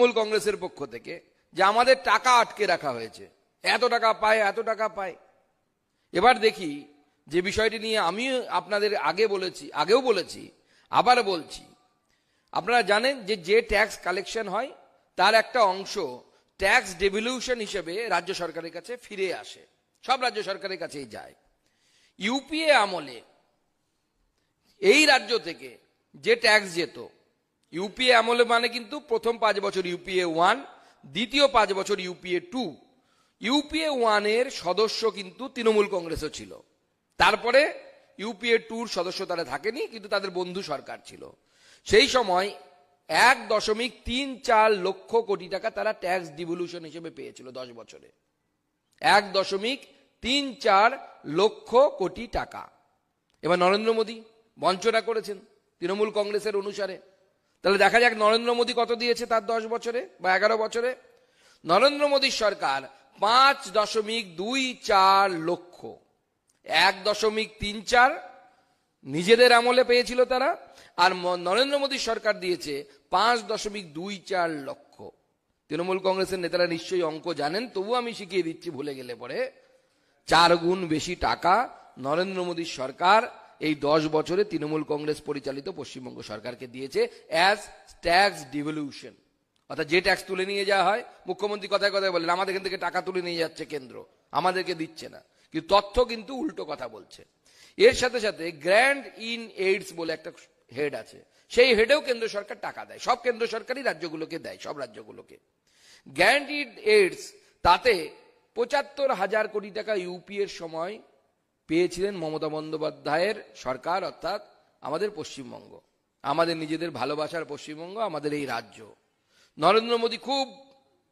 তৃণমূল কংগ্রেসের পক্ষ থেকে যে আমাদের টাকা আটকে রাখা হয়েছে। এত টাকা পায়, এত টাকা পায়। এবার দেখি যে বিষয়টি নিয়ে আমি আপনাদের আগে বলেছি, আগেও বলেছি, আবার বলছি। আপনারা জানেন যে যে ট্যাক্স কালেকশন হয়, তার একটা অংশ ট্যাক্স ডেভলিউশন হিসেবে রাজ্য সরকারের কাছে ফিরে আসে। সব রাজ্য সরকারের কাছেই যায়। ইউপিএ আমলে এই রাজ্য থেকে যে ট্যাক্স যেত ইউপিএ আমলে মানে কিন্তু প্রথম পাঁচ বছর ইউপিএ ওয়ান দ্বিতীয় পাঁচ বছর ইউপিএ টু ইউপিএ ওয়ানের সদস্য কিন্তু তৃণমূল কংগ্রেসও ছিল। তারপরে ইউপিএ টুর সদস্য তারা থাকেনি, কিন্তু তাদের বন্ধু সরকার ছিল। সেই সময় এক দশমিক তিন চার লক্ষ কোটি টাকা তারা ট্যাক্স ডিভলিউশন হিসেবে পেয়েছিল দশ বছরে। এক দশমিক তিন চার লক্ষ কোটি টাকা। এবার নরেন্দ্র মোদী বঞ্চনা করেছেন তৃণমূল কংগ্রেসের অনুসারে। তাহলে দেখা যাক নরেন্দ্র মোদী কত দিয়েছে তার দশ বছরে বা এগারো বছরে। নরেন্দ্র মোদীর সরকার পাঁচ দশমিক দুই চার লক্ষ। এক দশমিক তিন চার নিজেদের আমলে পেয়েছিল তারা, আর নরেন্দ্র মোদীর সরকার দিয়েছে পাঁচ দশমিক দুই চার লক্ষ। তৃণমূল কংগ্রেসের নেতারা নিশ্চয়ই অঙ্ক জানেন তবু আমি শিখিয়ে দিচ্ছি ভুলে গেলে পরে। চার গুণ বেশি টাকা নরেন্দ্র মোদীর সরকার এই দশ বছরে তৃণমূল কংগ্রেস পরিচালিত পশ্চিমবঙ্গ সরকারকে দিয়েছে অ্যাজ ট্যাক্স ডিভলিউশন অর্থাৎ যে ট্যাক্স তুলে নিয়ে যাওয়া হয়, মুখ্যমন্ত্রী কথায় কথায় বলেন, আমাদের এখান থেকে টাকা তুলে নিয়ে যাচ্ছে কেন্দ্র, আমাদেরকে দিচ্ছে না। কিন্তু তথ্য কিন্তু উল্টো কথা বলছে। এর সাথে সাথে গ্র্যান্ড ইন এইডস বলে একটা হেড আছে, সেই হেডেও কেন্দ্র সরকার টাকা দেয়। সব কেন্দ্র সরকারই রাজ্যগুলোকে দেয়, সব রাজ্যগুলোকে। গ্র্যান্ড ইন এইডস তাতে পঁচাত্তর হাজার কোটি টাকা ইউপি এর সময় পেয়েছিলেন মমতা বন্দ্যোপাধ্যায়ের সরকার, অর্থাৎ আমাদের পশ্চিমবঙ্গ। আমাদের নিজেদের ভালোবাসার পশ্চিমবঙ্গ, আমাদের এই রাজ্য। নরেন্দ্র মোদী খুব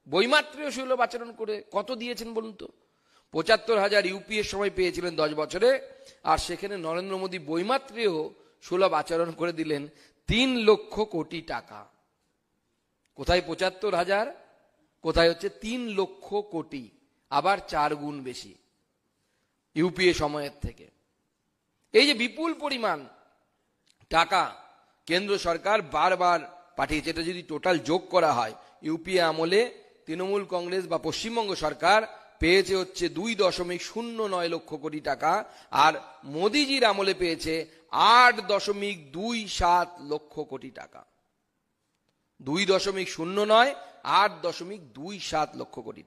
বৈমাত্রীয় সুলভ আচরণ করে কত দিয়েছেন বলুন তো? পঁচাত্তর হাজার ইউপি এর সময় পেয়েছিলেন দশ বছরে, আর সেখানে নরেন্দ্র মোদী বৈমাত্রীয় সুলভ আচরণ করে দিলেন তিন লক্ষ কোটি টাকা। কোথায় পঁচাত্তর হাজার? কোথায় হচ্ছে তিন লক্ষ কোটি, আবার চার গুণ বেশি। ইউপিএ সময়ের থেকে। এই যে বিপুল পরিমাণ টাকা কেন্দ্র সরকার বারবার পাঠিয়েছে, এটা যদি টোটাল যোগ করা হয় ইউপিএ আমলে তৃণমূল কংগ্রেস বা পশ্চিমবঙ্গ সরকার পেয়েছে হচ্ছে দুই দশমিক শূন্য নয় লক্ষ কোটি টাকা, আর মোদিজির আমলে পেয়েছে আট দশমিক দুই সাত লক্ষ কোটি টাকা। দুই দশমিক শূন্য নয়, আট দশমিক দুই সাত লক্ষ কোটি টাকা।